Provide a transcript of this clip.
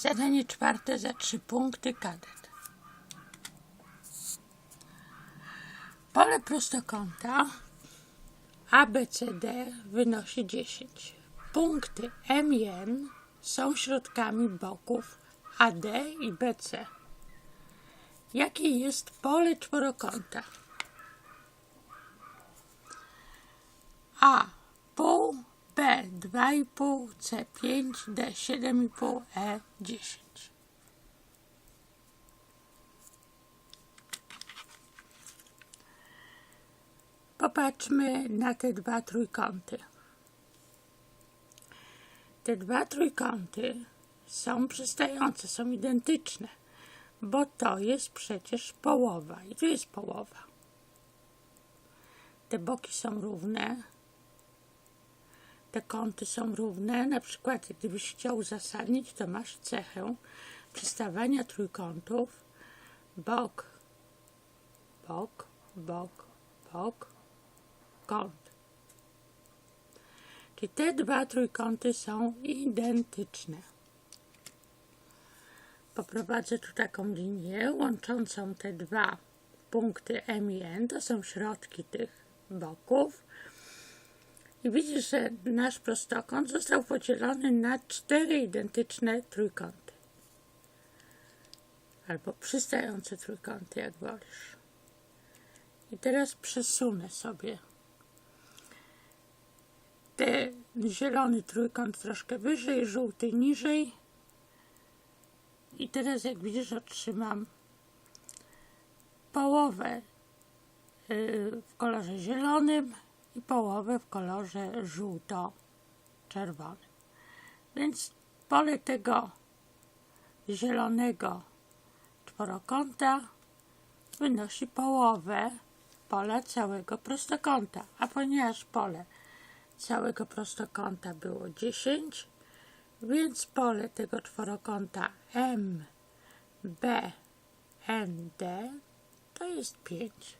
Zadanie czwarte za trzy punkty kadet. Pole prostokąta ABCD wynosi 10. Punkty M i N są środkami boków AD i BC. Jakie jest pole czworokąta? A pół, B 2,5, C 5, D 7,5, E 10. Popatrzmy na te dwa trójkąty. Te dwa trójkąty są przystające, są identyczne, bo to jest przecież połowa i tu jest połowa. Te boki są równe, te kąty są równe. Na przykład, gdybyś chciał uzasadnić, to masz cechę przystawania trójkątów bok, bok, bok, bok, kąt. Czyli te dwa trójkąty są identyczne. Poprowadzę tu taką linię łączącą te dwa punkty M i N. To są środki tych boków. I widzisz, że nasz prostokąt został podzielony na cztery identyczne trójkąty. Albo przystające trójkąty, jak wolisz. I teraz przesunę sobie ten zielony trójkąt troszkę wyżej, żółty niżej. I teraz, jak widzisz, otrzymam połowę y, w kolorze zielonym i połowę w kolorze żółto-czerwonym. Więc pole tego zielonego czworokąta wynosi połowę pola całego prostokąta. A ponieważ pole całego prostokąta było 10, więc pole tego czworokąta M, B, N, D to jest 5.